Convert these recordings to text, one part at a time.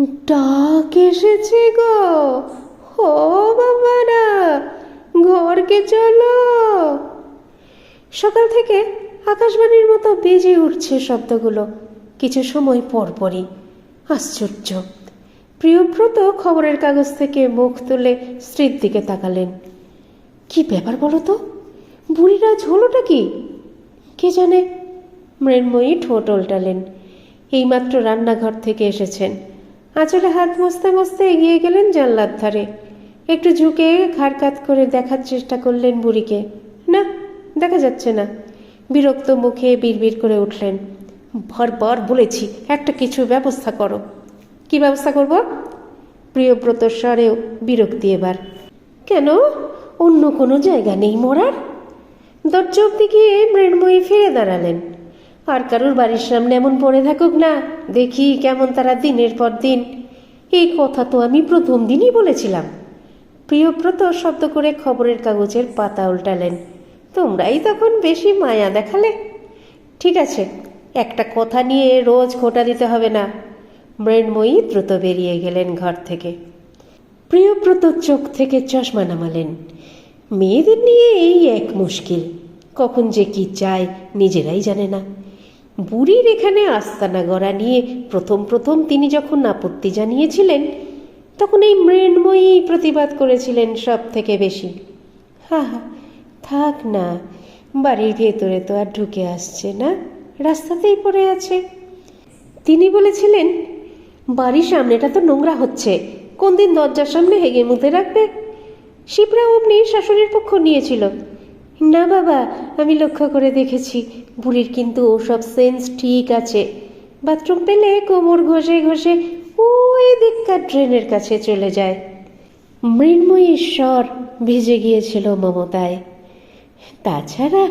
ডাক এসেছে গো। ও বাবারা, ঘরকে চলো। সকাল থেকে আকাশবাণীর মতো বেজে উঠছে শব্দগুলো। কিছু সময় পরপরই। আশ্চর্য। প্রিয়ব্রত খবরের কাগজ থেকে মুখ তুলে স্ত্রীর দিকে তাকালেন। কি ব্যাপার বলো তো? বুড়িরা ঝোলোটা কি? কে জানে? মৃন্ময়ী ঠোঁট উল্টালেন এইমাত্র রান্নাঘর থেকে এসেছেন। আঁচলে হাত মুছতে মুছতে এগিয়ে গেলেন জানলার ধারে। একটু ঝুঁকে ঘাড় কাত করে দেখার চেষ্টা করলেন বুড়িকে। না, দেখা যাচ্ছে না। বিরক্ত মুখে বিড়বিড় করে উঠলেন। বারবার বলেছি, একটা কিছু ব্যবস্থা করো। কি ব্যবস্থা করব? প্রিয়ব্রত স্বরেও বিরক্তি এবার। কেন? অন্য কোনো জায়গা নেই মরার? দরজা অব্দি গিয়ে মৃন্ময়ী ফিরে দাঁড়ালেন। আর কারুর বাড়ির সামনে এমন পড়ে থাকুক না, দেখি কেমন তারা দিনের পর দিন। এই কথা তো আমি প্রথম দিনই বলেছিলাম। প্রিয়ব্রত শব্দ করে খবরের কাগজের পাতা উল্টালেন। তোমরাই তখন বেশি মায়া দেখালে। ঠিক আছে, একটা কথা নিয়ে রোজ খোটা দিতে হবে না। মৃন্ময়ী দ্রুত বেরিয়ে গেলেন ঘর থেকে। প্রিয়ব্রত চোখ থেকে চশমা নামালেন। মেয়েদের নিয়ে এই এক মুশকিল। কখন যে কি চায় নিজেরাই জানে না। বুড়ির এখানে আস্তানা গড়া নিয়ে প্রথম প্রথম তিনি যখন আপত্তি জানিয়েছিলেন, তখন এই মৃন্ময়ী প্রতিবাদ করেছিলেন সব থেকে বেশি। হা হা, থাক না, বাড়ির ভেতরে তো আর ঢুকে আসছে না, রাস্তাতেই পড়ে আছে। তিনি বলেছিলেন, বাড়ির সামনেটা তো নোংরা হচ্ছে, কোন দিন দরজার সামনে হেগে মুতে রাখবে? শিবরা অমনি শাশুড়ির পক্ষ নিয়েছিল। না বাবা, আমি লক্ষ্য করে দেখেছি, বুড়ির কিন্তু ওসব সেন্স ঠিক আছে। বাথরুম পেলে কোমর ঘষে ঘষে ওই দিককার ড্রেনের কাছে চলে যায়। মৃন্ময়ীর স্বর ভিজে গিয়েছিল মমতায়। তাছাড়া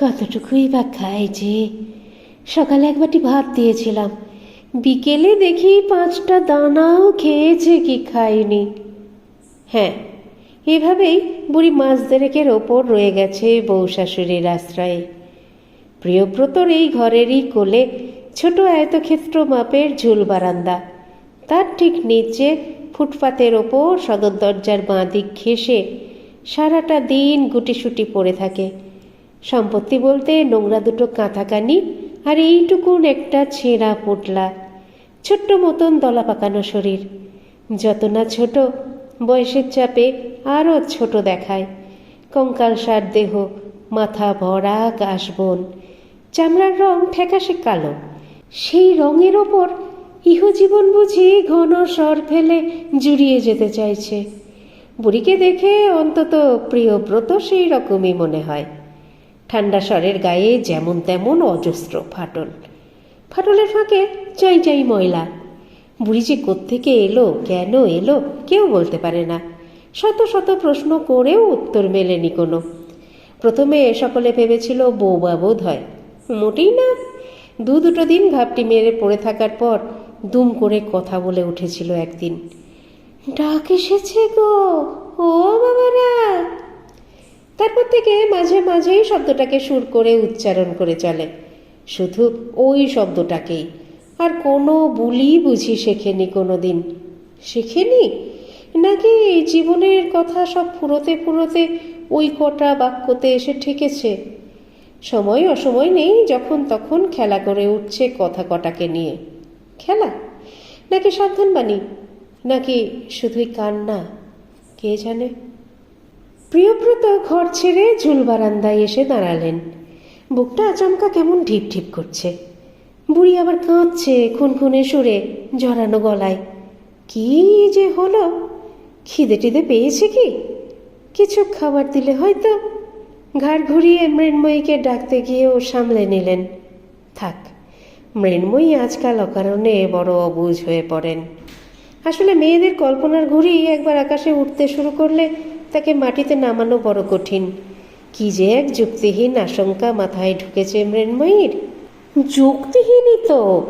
কতটুকুই বা খায় যে? সকালে এক বাটি ভাত দিয়েছিলাম। বিকেলে দেখি পাঁচটা দানাও খেয়েছে কি খায়নি। হ্যাঁ এভাবেই বুড়ি মাস দেড়েকের ওপর রয়ে গেছে বউ শাশুড়ির আশ্রয়ে। প্রিয়ব্রতর এই ঘরেরই কোলে ছোট আয়তক্ষেত্র মাপের ঝুল বারান্দা। তার ঠিক নিচে ফুটপাতের ওপর সদর দরজার বাঁ দিক ঘেঁষে সারাটা দিন গুটিসুটি পড়ে থাকে। সম্পত্তি বলতে নোংরা দুটো কাঁথাকানি আর এইটুকুন একটা ছেঁড়া পোটলা। ছোট্ট মতন দলা পাকানো শরীর। যত না ছোট বয়সের চাপে আরও ছোট দেখায়। কঙ্কাল সার দেহ, মাথা ভরা কাশবন চামড়ার রং ফ্যাকাশে কালো। সেই রঙের ওপর ইহজীবন বুঝি ঘন স্বর ফেলে জুড়িয়ে যেতে চাইছে। বুড়িকে দেখে অন্তত প্রিয়ব্রত সেই রকমই মনে হয়। ঠান্ডা স্বরের গায়ে যেমন তেমন অজস্র ফাটল। ফাটলের ফাঁকে চাই চাই ময়লা। বুড়ি যে কোত্থেকে এলো, কেন এলো, কেউ বলতে পারে না। শত শত প্রশ্ন করেও উত্তর মেলেনি কোনো। প্রথমে সকলে ভেবেছিল বৌবা বোধ হয়। মোটেই না। দু দুটো দিন ঘাপটি মেরে পড়ে থাকার পর দুম করে কথা বলে উঠেছিল একদিন। ডাক এসেছে গো, ও বাবারা! তারপর থেকে মাঝে মাঝেই শব্দটাকে সুর করে উচ্চারণ করে চলে। শুধু ওই শব্দটাকেই। আর কোনো বুলি বুঝি শেখেনি কোনো দিন শেখেনি? নাকি জীবনের কথা সব ফুরোতে ফুরোতে ওই কটা বাক্যতে এসে ঠেকেছে? সময় অসময় নেই যখন তখন খেলা করে উঠছে কথা কটাকে নিয়ে। খেলা? নাকি সাবধান বাণী নাকি শুধুই কান্না? কে জানে? প্রিয়ব্রত ঘর ছেড়ে ঝুল বারান্দায় এসে দাঁড়ালেন। বুকটা আচমকা কেমন ঢিপ ঢিপ করছে। বুড়ি আবার কাঁদছে খুনখুনে সুরে জড়ানো গলায়। কি যে হলো? খিদে টিদে পেয়েছে কি? কিছু খাবার দিলে হয়তো? ঘাড় ঘুরিয়ে মৃন্ময়ীকে ডাকতে গিয়ে ও সামলে নিলেন। থাক, মৃন্ময়ী আজকাল অকারণে বড় অবুঝ হয়ে পড়েন। আসলে মেয়েদের কল্পনার ঘুড়ি একবার আকাশে উঠতে শুরু করলে তাকে মাটিতে নামানো বড় কঠিন। কি যে এক যুক্তিহীন আশঙ্কা মাথায় ঢুকেছে মৃন্ময়ীর। যুক্তিহীনই তো।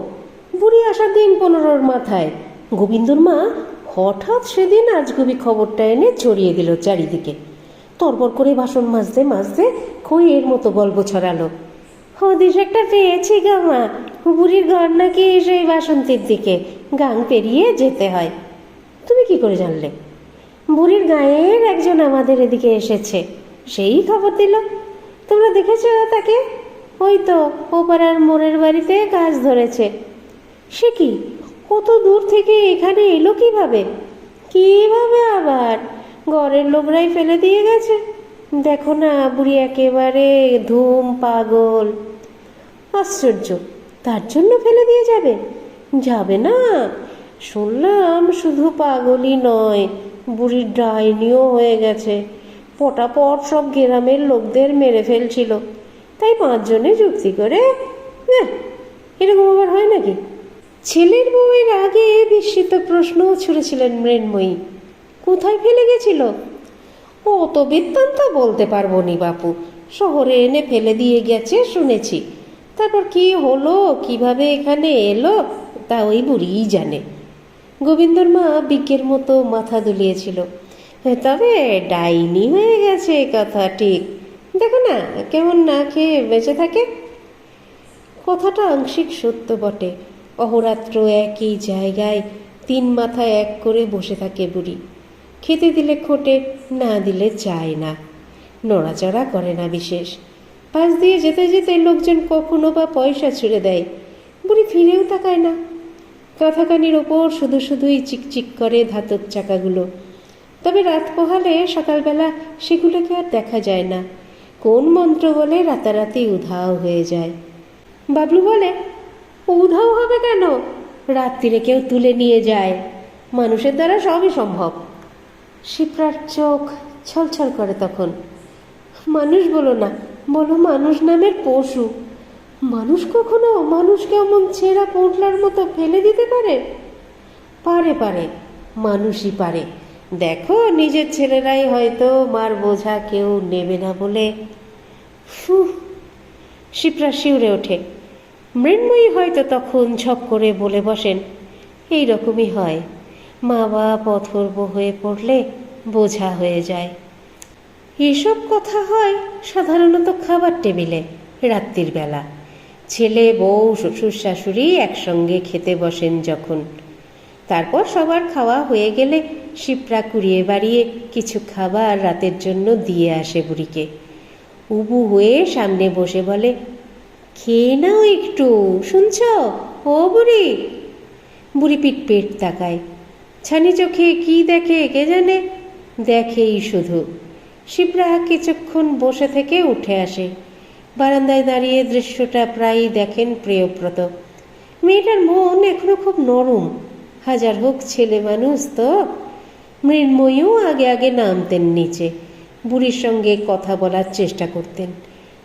বুড়ি আসার দিন পনেরোর মাথায়। গোবিন্দর মা হঠাৎ সেদিন আজগুবি খবরটা এনে ছড়িয়ে দিল চারিদিকে। তরবর করে বাসন মাজতে মাজতে খইয়ের মতো গল্প ছড়ালো। হদিস একটা পেয়েছি গা মা। বুড়ির ঘর নাকি সেই বাসন্তীর দিকে। গাং পেরিয়ে যেতে হয়। তুমি কি করে জানলে? বুড়ির গায়ের একজন আমাদের এদিকে এসেছে। সেই খবর দিল। তোমরা দেখেছ তাকে? ওই তো, ওপাড়ার মোড়ের বাড়িতে কাজ ধরেছে। সে কি? কত দূর থেকে এখানে এলো কীভাবে? কীভাবে আবার? ঘরের লোকরাই ফেলে দিয়ে গেছে। দেখো না, বুড়ি একেবারে ধুম পাগল। আশ্চর্য, তার জন্য ফেলে দিয়ে যাবে? যাবে না। শুনলাম শুধু পাগলই নয়, বুড়ির ডাইনিও হয়ে গেছে। পটাপট সব গ্রামের লোকদের মেরে ফেলছিল। তাই পাঁচজনে যুক্তি করে "এহ, এরকম আবার হয় নাকি? ছেলের বউয়ের আগে বিস্মিত প্রশ্ন ছুড়েছিলেন মৃন্ময়ী। কোথায় ফেলে গেছিল? ও তো বৃত্তান্ত বলতে পারব নি বাপু। শহরে এনে ফেলে দিয়ে গেছে শুনেছি। তারপর কি হলো কীভাবে এখানে এলো তা ওই বুড়িই জানে। গোবিন্দর মা বিজ্ঞের মতো মাথা দুলিয়েছিল। তবে ডাইনি হয়ে গেছে কথা ঠিক। দেখো না, কেমন না খেয়ে বেঁচে থাকে। কথাটা আংশিক সত্য বটে। অহরাত্র একই জায়গায় তিন মাথা এক করে বসে থাকে বুড়ি। খেতে দিলে খোটে, না দিলে চায় না। নড়াচড়া করে না বিশেষ। পাশ দিয়ে যেতে যেতে লোকজন কখনো বা পয়সা ছুড়ে দেয়। বুড়ি ফিরেও তাকায় না। কাঁথাকানির ওপর শুধু শুধুই চিকচিক করে ধাতব চাকাগুলো। তবে রাত পোহালে সকালবেলা সেগুলোকে আর দেখা যায় না। কোন মন্ত্র বলে রাতারাতি উধাও হয়ে যায়? বাবলু বলে, উধাও হবে কেন? রাত্রিরে কেউ তুলে নিয়ে যায়। মানুষের দ্বারা সবই সম্ভব। শিপ্রার চোখ ছলছল করে তখন। মানুষ বলো না, বলো মানুষ নামের পশু। মানুষ কখনো মানুষকে এমন ছেঁড়া পোটলার মতো ফেলে দিতে পারে? পারে পারে, মানুষই পারে। দেখো, নিজের ছেলেরাই হয়তো মার বোঝা কেউ নেবে না বলে। ফুহ শিপ্রা শিউরে ওঠে। মৃন্ময়ী হয়তো তখন ঝপ করে বলে বসেন, এই রকমই হয়। মা বাপ অথর্ব হয়ে পড়লে বোঝা হয়ে যায়। এসব কথা হয় সাধারণত খাবার টেবিলে, রাত্রির বেলা। ছেলে, বউ, শ্বশুর, শাশুড়ি একসঙ্গে খেতে বসেন যখন। তারপর সবার খাওয়া হয়ে গেলে শিপ্রা কুড়িয়ে বাড়িয়ে কিছু খাবার রাতের জন্য দিয়ে আসে বুড়িকে। উবু হয়ে সামনে বসে বলে, খেয়ে নাও একটু, শুনছ? ও বুড়ি? বুড়ি পিট পেট তাকায়। ছানি চোখে কি দেখে কে জানে? দেখেই শুধু। শিবরা কিছুক্ষণ বসে থেকে উঠে আসে। বারান্দায় দাঁড়িয়ে দৃশ্যটা প্রায়ই দেখেন প্রিয়ব্রত। মেয়েটার মন এখনও খুব নরম। হাজার হোক ছেলে মানুষ তো। মৃন্ময়ীও আগে আগে নামতেন নিচে। বুড়ির সঙ্গে কথা বলার চেষ্টা করতেন।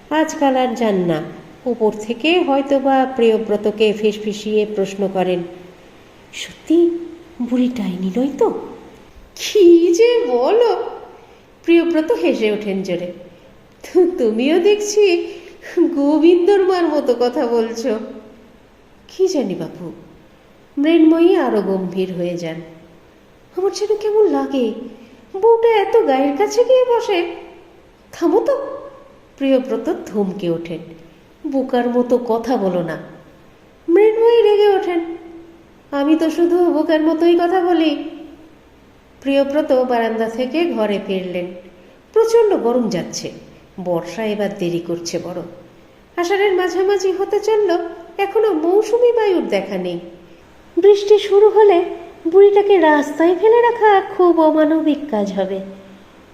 আজকাল আর যান না। উপর থেকে হয়তোবা প্রিয়ব্রতকে ফিসফিসিয়ে প্রশ্ন করেন, সত্যি বুড়ি ডাইনি নয় তো? কি যে বলো? প্রিয়ব্রত হেসে ওঠেন জোরে তুমিও দেখছি গোবিন্দর মার মতো কথা বলছো। কি জানি বাপু? মৃন্ময়ী আরও গম্ভীর হয়ে যান। আমার যেন কেমন লাগে। বউটা এত গায়ের কাছে গিয়ে বসে। থামো তো। প্রিয়ব্রত ধমকে ওঠেন। বোকার মতো কথা বলো না। মৃন্ময়ী রেগে ওঠেন। আমি তো শুধু বোকার মতোই কথা বলি। প্রিয়ব্রত বারান্দা থেকে ঘরে ফিরলেন। প্রচণ্ড গরম যাচ্ছে। বর্ষা এবার দেরি করছে বড়। আষাঢ়ের মাঝামাঝি হতে চলল। এখনও মৌসুমি বায়ুর দেখা নেই। বৃষ্টি শুরু হলে বুড়িটাকে রাস্তায় ফেলে রাখা খুব অমানবিক কাজ হবে।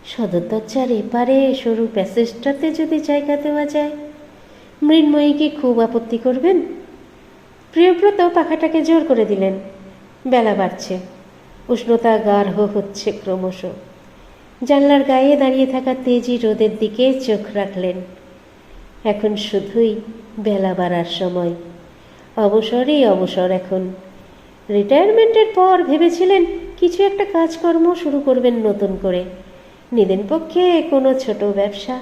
সদর দরজার এপারে সরু প্যাসেজটাতে যদি জায়গা দেওয়া যায় মৃন্ময়ী কি খুব আপত্তি করবেন। প্রিয়ব্রত পাখাটাকে জোর করে দিলেন। বেলা বাড়ছে, উষ্ণতা গাঢ় হচ্ছে ক্রমশ। জানলার গায়ে দাঁড়িয়ে থাকা তেজি রোদের দিকে চোখ রাখলেন। এখন শুধুই বেলা বাড়ার সময়। অবসরই অবসর এখন। রিটায়ারমেন্টের পর ভেবেছিলেন কিছু একটা কাজকর্ম শুরু করবেন নতুন করে। নিদেন পক্ষে কোনো ছোট ব্যবসা।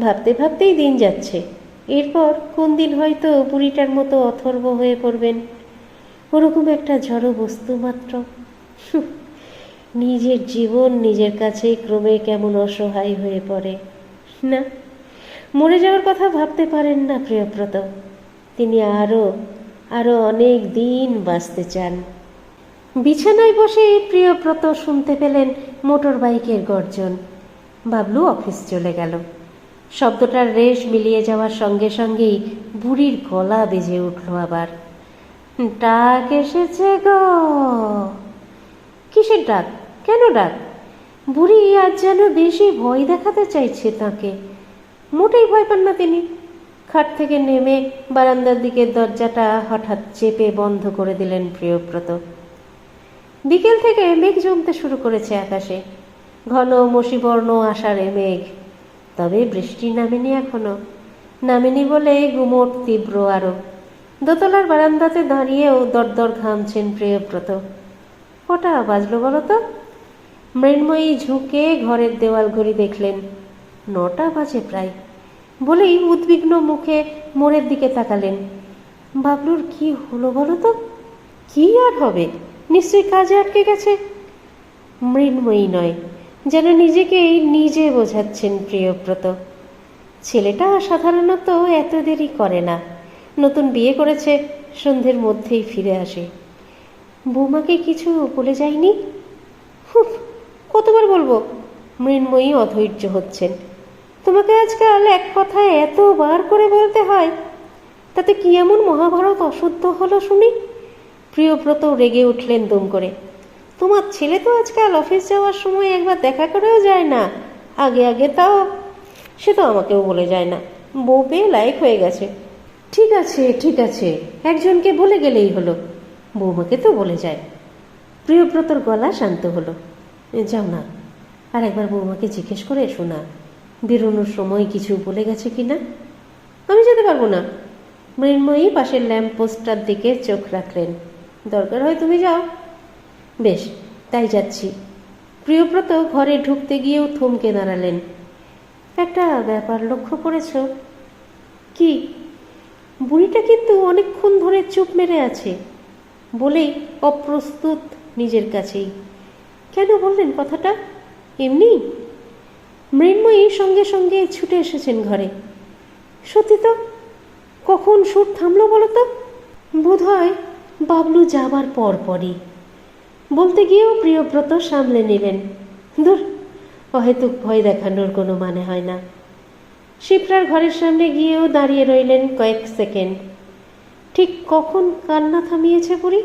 ভাবতে ভাবতেই দিন যাচ্ছে। এরপর কোন দিন হয়তো বুড়িটার মতো অথর্ব হয়ে পড়বেন। ওরকম একটা জড় বস্তু মাত্র। নিজের জীবন নিজের কাছেই ক্রমে কেমন অসহায় হয়ে পড়ে। না, মরে যাওয়ার কথা ভাবতে পারেন না প্রিয়ব্রত। তিনি আরও আরও অনেক দিন বাঁচতে চান। বিছানায় বসে প্রিয়ব্রত শুনতে পেলেন মোটর বাইকের গর্জন। বাবলু অফিস চলে গেল। শব্দটার রেশ মিলিয়ে যাওয়ার সঙ্গে সঙ্গেই বুড়ির গলা বেজে উঠল আবার। ডাক এসেছে গো। কিসের ডাক? কেন ডাক? বুড়ি আজ যেন বেশি ভয় দেখাতে চাইছে তাকে। মোটেই ভয় পান না তিনি। খাট থেকে নেমে বারান্দার দিকের দরজাটা হঠাৎ চেপে বন্ধ করে দিলেন প্রিয়ব্রত। বিকেল থেকে মেঘ জমতে শুরু করেছে আকাশে। ঘন মসিবর্ণ আষাঢ়ে মেঘ। তবে বৃষ্টি নামেনি এখনও। নামেনি বলে গুমোট তীব্র আরও। দোতলার বারান্দাতে দাঁড়িয়েও দরদর ঘামছেন প্রিয়ব্রত। কটা বাজলো বলো তো? মৃন্ময়ী ঝুঁকে ঘরের দেওয়াল ঘড়ি দেখলেন। নটা বাজে প্রায়। বলেই উদ্বিগ্ন মুখে মোড়ের দিকে তাকালেন। বাবলুর কি হলো বলো তো? কি আর হবে? নিশ্চয়ই কাজে আটকে গেছে। মৃন্ময়ী নয়, যেন নিজেকেই নিজে বোঝাচ্ছেন প্রিয়ব্রত। ছেলেটা সাধারণত এত দেরি করে না। নতুন বিয়ে করেছে, সন্ধ্যের মধ্যেই ফিরে আসে। বৌমাকে কিছু বলে যায়নি? হুফ, কতবার বলব? মৃন্ময়ী অধৈর্য হচ্ছেন। তোমাকে আজকাল এক কথায় এতবার করে বলতে হয়? তাতে কি এমন মহাভারত অশুদ্ধ হলো শুনি? প্রিয়ব্রত রেগে উঠলেন দুম করে। তোমার ছেলে তো আজকাল অফিস যাওয়ার সময় একবার দেখা করেও যায় না। আগে আগে তাও। সে তো আমাকেও বলে যায় না। বউ পেয়ে লাইক হয়ে গেছে। ঠিক আছে ঠিক আছে। একজনকে বলে গেলেই হলো। বৌমাকে তো বলে যায়। প্রিয়ব্রতর গলা শান্ত হলো। যাও না। আর একবার বৌমাকে জিজ্ঞেস করে শোনা বেরোনোর সময় কিছু বলে গেছে কি না আমি যেতে পারব না। মৃন্ময়ী পাশের ল্যাম্প পোস্টটার দিকে চোখ রাখলেন। দরকার হয় তুমি যাও। বেশ, তাই যাচ্ছি। প্রিয়ব্রত ঘরে ঢুকতে গিয়েও থমকে দাঁড়ালেন। একটা ব্যাপার লক্ষ্য করেছ? কি? বুড়িটা কিন্তু অনেকক্ষণ ধরে চুপ মেরে আছে। বলেই অপ্রস্তুত নিজের কাছেই। কেন বললেন কথাটা? এমনি? মৃন্ময়ী সঙ্গে সঙ্গে ছুটে এসেছেন ঘরে। সত্যি তো? কখন সুর থামলো বলো তো? বোধ হয় বাবলু যাবার পর পরই। বলতে গিয়েও প্রিয়ব্রত সামলে নিলেন। দূর অহেতুক ভয় দেখানোর কোনো মানে হয় না। শিপ্রার ঘরের সামনে গিয়েও দাঁড়িয়ে রইলেন কয়েক সেকেন্ড। ঠিক কখন কান্না থামিয়েছে পুরি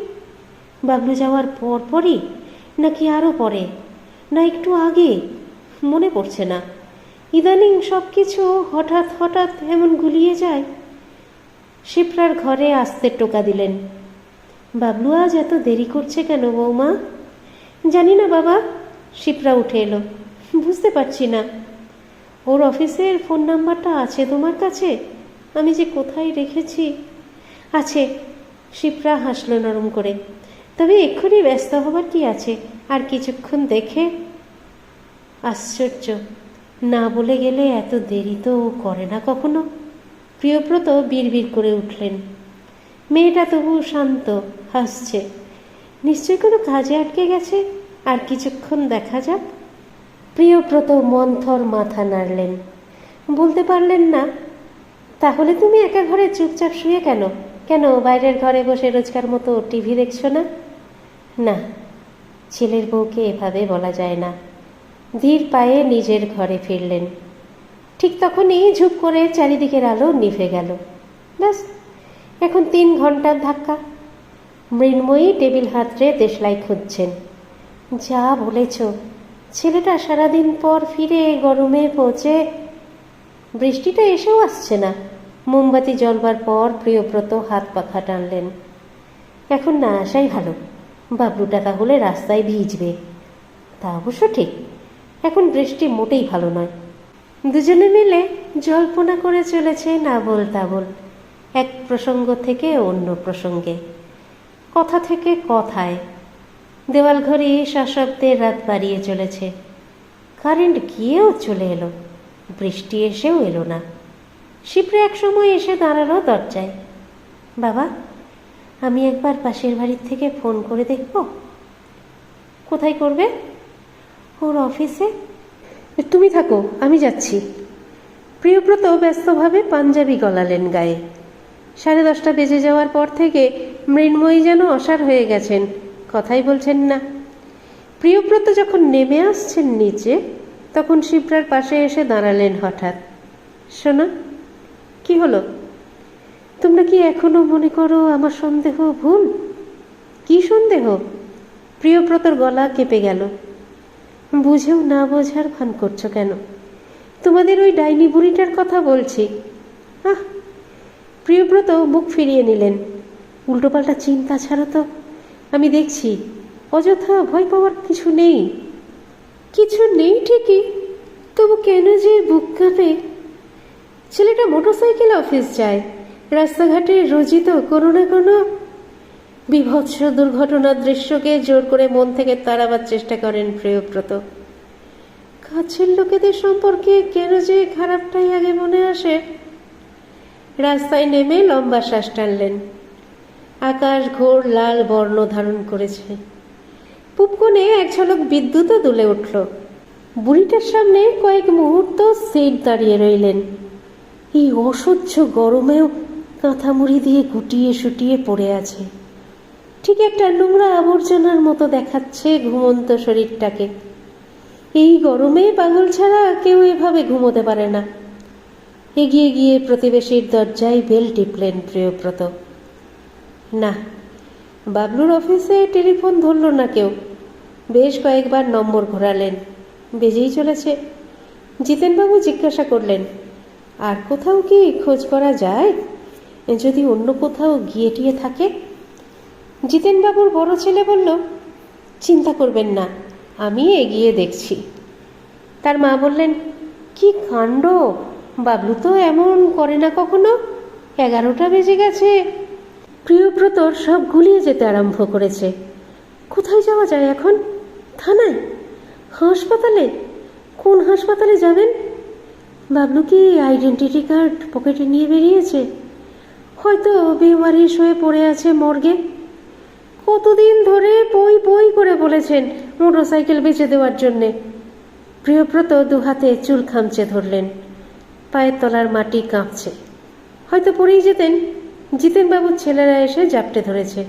বাবলু যাওয়ার পর পরই, নাকি আরও পরে, না একটু আগে? মনে পড়ছে না। ইদানিং সব কিছু হঠাৎ হঠাৎ এমন গুলিয়ে যায়। শিপ্রার ঘরে আসতে টোকা দিলেন। বাবলু, আজ এত দেরি করছে কেন বৌমা? জানি না বাবা, শিপ্রা উঠে এলো। বুঝতে পারছি না। ওর অফিসের ফোন নাম্বারটা আছে তোমার কাছে? আমি যে কোথায় রেখেছি? আছে। শিপ্রা হাসল নরম করে। তবে এক্ষুনি ব্যস্ত হবার কি আছে? আর কিছুক্ষণ দেখে আশ্চর্য। না বলে গেলে এত দেরি তো করে না কখনো? প্রিয়ব্রত বিড়বিড় করে উঠলেন। মেয়েটা তবু শান্ত, হাসছে। নিশ্চয় কোনো কাজে আটকে গেছে? আর কিছুক্ষণ দেখা যাক। প্রিয়ব্রত মন্থর মাথা নাড়লেন। বলতে পারলেন না। তাহলে তুমি একা ঘরে চুপচাপ শুয়ে কেন? কেন বাইরের ঘরে বসে রোজকার মতো টিভি দেখছ না? না, ছেলের বউকে এভাবে বলা যায় না। ধীর পায়ে নিজের ঘরে ফিরলেন। ঠিক তখনই ঝুপ করে চারিদিকের আলো নিভে গেল। ব্যাস, এখন তিন ঘণ্টার ধাক্কা। মৃন্ময়ী টেবিল হাতড়ে দেশলাই খুঁজছেন। যা বলেছ, ছেলেটা সারাদিন পর ফিরে গরমে পৌঁছে বৃষ্টিটা এসেও আসছে না। মোমবাতি জ্বলবার পর প্রিয়ব্রত হাত পাখা টানলেন। এখন না আসাই ভালো। বাবলুটা তাহলে রাস্তায় ভিজবে। তা অবশ্য ঠিক। এখন বৃষ্টি মোটেই ভালো নয়। দুজনে মিলে জল্পনা করে চলেছে নাবল তাবল, এক প্রসঙ্গ থেকে অন্য প্রসঙ্গে। কথা থেকে কথায়। দেওয়াল ঘড়ি সশব্দে রাত বাড়িয়ে চলেছে। কারেন্ট গিয়েও চলে এলো, বৃষ্টি এসেও এলো না। শিপ্রে এক সময় এসে দাঁড়াল দরজায়। বাবা, আমি একবার পাশের বাড়ির থেকে ফোন করে দেখব। কোথায় করবে? ওর অফিসে? তুমি থাকো, আমি যাচ্ছি। প্রিয়ব্রত ব্যস্তভাবে পাঞ্জাবি গলালেন গায়ে। সাড়ে দশটা বেজে যাওয়ার পর থেকে মৃন্ময়ী যেন অসার হয়ে গেছেন, কথাই বলছেন না। প্রিয়ব্রত যখন নেমে আসছেন নিচে, তখন শিপ্রার পাশে এসে দাঁড়ালেন হঠাৎ। শোনা কি হলো? তোমরা কি এখনও মনে করো আমার সন্দেহ ভুল? কি সন্দেহ? প্রিয়ব্রতর গলা কেঁপে গেল। বুঝেও না বোঝার ভান করছ কেন? তোমাদের ওই ডাইনি বুড়িটার কথা বলছি। আহ! প্রিয়ব্রত মুখ ফিরিয়ে নিলেন। উল্টোপাল্টা চিন্তা ছাড়া তো আমি দেখছি, অযথা ভয় পাওয়ার কিছু নেই। কিছু নেই ঠিকই, তবু কেন যে বুক কাঁপে? ছেলেটা মোটরসাইকেলে অফিস যায়, রাস্তাঘাটে রোজিত কোনো না কোনো বিভৎস দুর্ঘটনার দৃশ্যকে জোর করে মন থেকে তাড়াবার চেষ্টা করেন প্রিয়ব্রত। কাছের লোকেদের সম্পর্কে কেন যে খারাপটাই আগে মনে আসে? রাস্তায় নেমে লম্বা শ্বাস টানলেন। আকাশ ঘোর লাল বর্ণ ধারণ করেছে। পুপকনে এক ঝলক বিদ্যুৎও দুলে উঠল। বুড়িটার সামনে কয়েক মুহূর্ত সেট দাঁড়িয়ে রইলেন। এই অসহ্য গরমেও কাঁথা মুড়ি দিয়ে গুটিয়ে শুটিয়ে পড়ে আছে। ঠিক একটা নোংরা আবর্জনার মতো দেখাচ্ছে ঘুমন্ত শরীরটাকে। এই গরমে পাগল ছাড়া কেউ এভাবে ঘুমোতে পারে না। এগিয়ে গিয়ে প্রতিবেশীর দরজায় বেল টিপলেন প্রিয়ব্রত। না, বাবলুর অফিসে টেলিফোন ধরল না কেউ। বেশ কয়েকবার নম্বর ঘোরালেন, বেজেই চলেছে। জিতেনবাবু জিজ্ঞাসা করলেন, আর কোথাও কি খোঁজ করা যায়? যদি অন্য কোথাও গিয়ে টিয়ে থাকে? জিতেনবাবুর বড় ছেলে বলল, চিন্তা করবেন না, আমি এগিয়ে দেখছি। তার মা বললেন, কি কাণ্ড, বাবলু তো এমন করে না কখনো? এগারোটা বেজে গেছে। প্রিয়ব্রতর সব গুলিয়ে যেতে আরম্ভ করেছে। কোথায় যাওয়া যায় এখন? থানায়? হাসপাতালে? কোন হাসপাতালে যাবেন? বাবলু কি আইডেন্টিটি কার্ড পকেটে নিয়ে বেরিয়েছে? হয়তো বেওয়ারিশ হয়ে পড়ে আছে মর্গে। কতদিন ধরে বই বই করে বলেছেন মোটরসাইকেল বেচে দেওয়ার জন্যে। প্রিয়ব্রত দুহাতে চুল খামচে ধরলেন। পায়ের তলার মাটি কাঁপছে। হয়তো পড়েই যেতেন। জিতেনবাবুর ছেলেরা এসে জাপটে ধরেছে।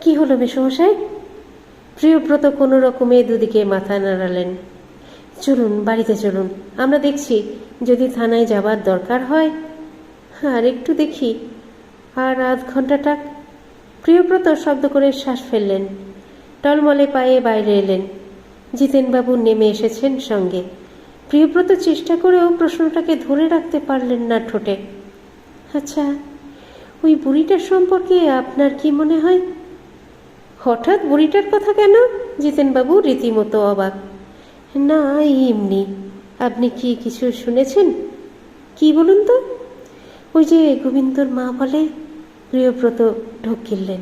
কি হলো মেসমশাই? প্রিয়ব্রত কোনো রকমে দুদিকে মাথা নাড়ালেন। চলুন, বাড়িতে চলুন। আমরা দেখছি যদি থানায় যাবার দরকার হয়। আর একটু দেখি। আর আধ ঘন্টাটা প্রিয়ব্রত শব্দ করে শ্বাস ফেললেন। টলমলে পায়ে বাইরে এলেন। জিতেনবাবু নেমে এসেছেন সঙ্গে। প্রিয়ব্রত চেষ্টা করেও প্রশ্নটাকে ধরে রাখতে পারলেন না ঠোঁটে। আচ্ছা ওই বুড়িটার সম্পর্কে আপনার কি মনে হয়? হঠাৎ বুড়িটার কথা কেন? জিতেনবাবু রীতিমতো অবাক। না, এমনি। আপনি কি কিছু শুনেছেন? কি বলুন তো? ওই যে গোবিন্দর মা বলে প্রিয়ব্রত ঢোক গিললেন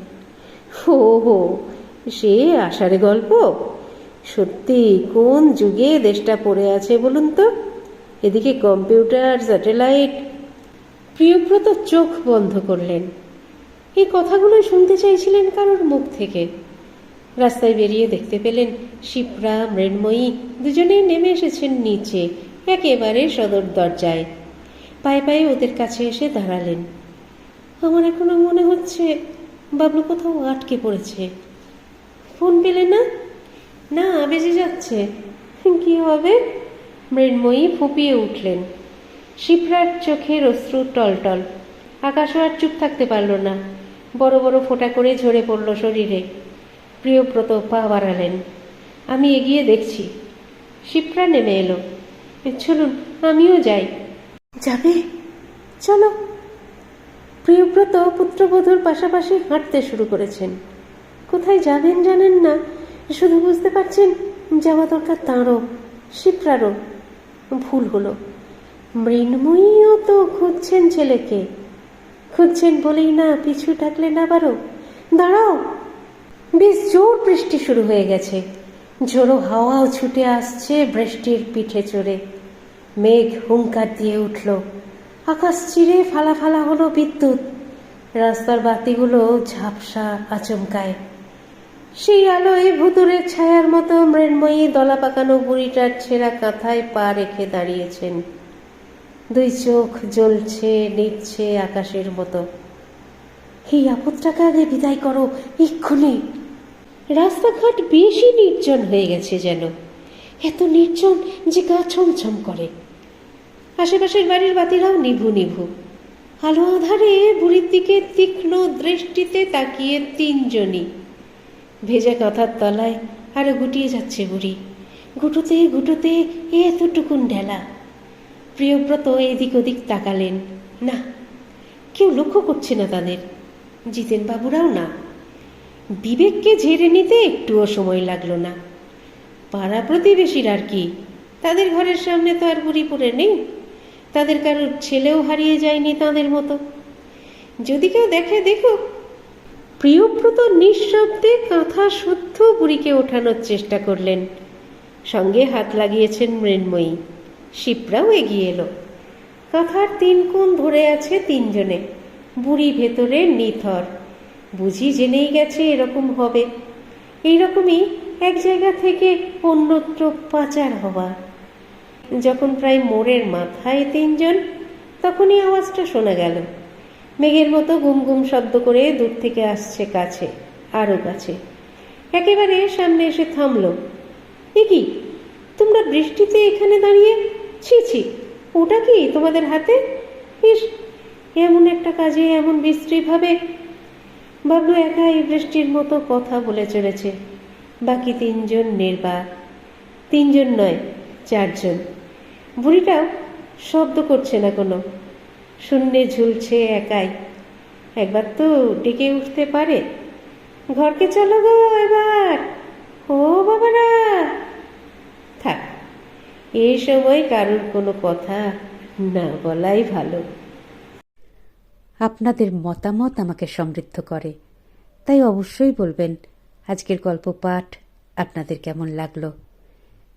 হো হো, সে আষাঢ়ে গল্প? সত্যি কোন যুগে দেশটা পড়ে আছে বলুন তো? এদিকে কম্পিউটার, স্যাটেলাইট। প্রিয়ব্রত চোখ বন্ধ করলেন। এই কথাগুলো শুনতে চাইছিলেন কারোর মুখ থেকে। রাস্তায় বেরিয়ে দেখতে পেলেন শিপ্রা মৃন্ময়ী দুজনেই নেমে এসেছেন নিচে, একেবারে সদর দরজায়। পায়ে পায়ে ওদের কাছে এসে দাঁড়ালেন। আমার এখনও মনে হচ্ছে বাবলু কোথাও আটকে পড়েছে। ফোন পেলে না? না, বেজে যাচ্ছে। কি হবে? মৃন্ময়ী ফুপিয়ে উঠলেন। শিপ্রার চোখের অশ্রু টলটল। আকাশও আর চুপ থাকতে পারল না। বড় বড় ফোঁটা করে ঝরে পড়ল শরীরে। প্রিয়ব্রত পা বাড়ালেন। আমি এগিয়ে দেখছি। শিপ্রা নেমে এলো। চলুন, আমিও যাই। যাবে? চলো। প্রিয়ব্রত পুত্রবধূর পাশাপাশি হাঁটতে শুরু করেছেন। কোথায় যাবেন জানেন না, শুধু বুঝতে পারছেন যাওয়া দরকার তাঁরও, শিপ্রারও। ভুল হলো। মৃন্ময়ীও তো খুঁজছেন ছেলেকে। খুঁজছেন বলেই না পিছু ডাকলেন আবারও দাঁড়াও। বেশ জোর বৃষ্টি শুরু হয়ে গেছে। ঝোড়ো হাওয়াও ছুটে আসছে বৃষ্টির পিঠে চড়ে। মেঘ হুঙ্কার দিয়ে উঠল। আকাশ চিরে ফালা ফালা হলো বিদ্যুৎ। রাস্তার বাতিগুলো ঝাপসা আচমকায়। সেই আলোয় ভুতুরের ছায়ার মতো মৃন্ময়ী দলা পাকানো বুড়িটার ছেঁড়া কাঁথায় পা রেখে দাঁড়িয়েছেন। দুই চোখ জ্বলছে, নিচ্ছে আকাশের মতো। এই আপদটাকে আগে বিদায় করো, এক্ষুনি। রাস্তাঘাট বেশি নির্জন হয়ে গেছে যেন। এত নির্জন যে গা ছমছম করে। আশেপাশের বাড়ির বাতিরাও নিভু নিভু। আলো আধারে বুড়ির দিকে তীক্ষ্ণ দৃষ্টিতে তাকিয়ে তিনজনই। ভেজা কাঁথার তলায় আরও গুটিয়ে যাচ্ছে বুড়ি। গুটোতে গুটোতে এতটুকুন ঢেলা। প্রিয়ব্রত এদিক ওদিক তাকালেন। না, কেউ লক্ষ্য করছে না তাদের। জিতেন বাবুরাও না। বিবেককে ঝেড়ে নিতে একটুও সময় লাগল না। পাড়া প্রতিবেশীর আর কি। তাদের ঘরের সামনে তো আর বুড়ি পড়ে নেই। তাদের কারোর ছেলেও হারিয়ে যায়নি তাদের মতো। যদি কেউ দেখে, দেখুক। প্রিয়ব্রত নিঃশব্দে কাঁথা শুদ্ধ বুড়িকে ওঠানোর চেষ্টা করলেন। সঙ্গে হাত লাগিয়েছেন মৃন্ময়ী। শিবরাও এগিয়ে এলো। কাঁথার তিন কোণ ধরে আছে তিনজনে। বুড়ি ভেতরে নিথর। বুঝি জেনেই গেছে এরকম হবে। এইরকমই এক জায়গা থেকে অন্যত্র পাচার হওয়া। যখন প্রায় মোড়ের মাথায় তিনজন, তখনই আওয়াজটা শোনা গেল। মেঘের মতো গুম গুম শব্দ করে দূর থেকে আসছে কাছে আরও কাছে। একেবারে সামনে এসে থামলো। কি? তোমরা বৃষ্টিতে এখানে দাঁড়িয়ে? ছি ছি, ওটা কি তোমাদের হাতে? ইস, এমন একটা কাজে, এমন বিশ্রীভাবে বাবলু একা এই বৃষ্টির মতো কথা বলে চলেছে। বাকি তিনজন নির্বাক তিনজন নয় চারজন। বুড়িটাও শব্দ করছে না কোনো। শূন্যে ঝুলছে একাই। একবার তো ডেকে উঠতে পারে। ঘরকে চলো গো এবার। ও বাবারা! থাক এই সময় কারোর কোনো কথা না বলাই ভালো। আপনাদের মতামত আমাকে সমৃদ্ধ করে। তাই অবশ্যই বলবেন, আজকের গল্প পাঠ আপনাদের কেমন লাগল?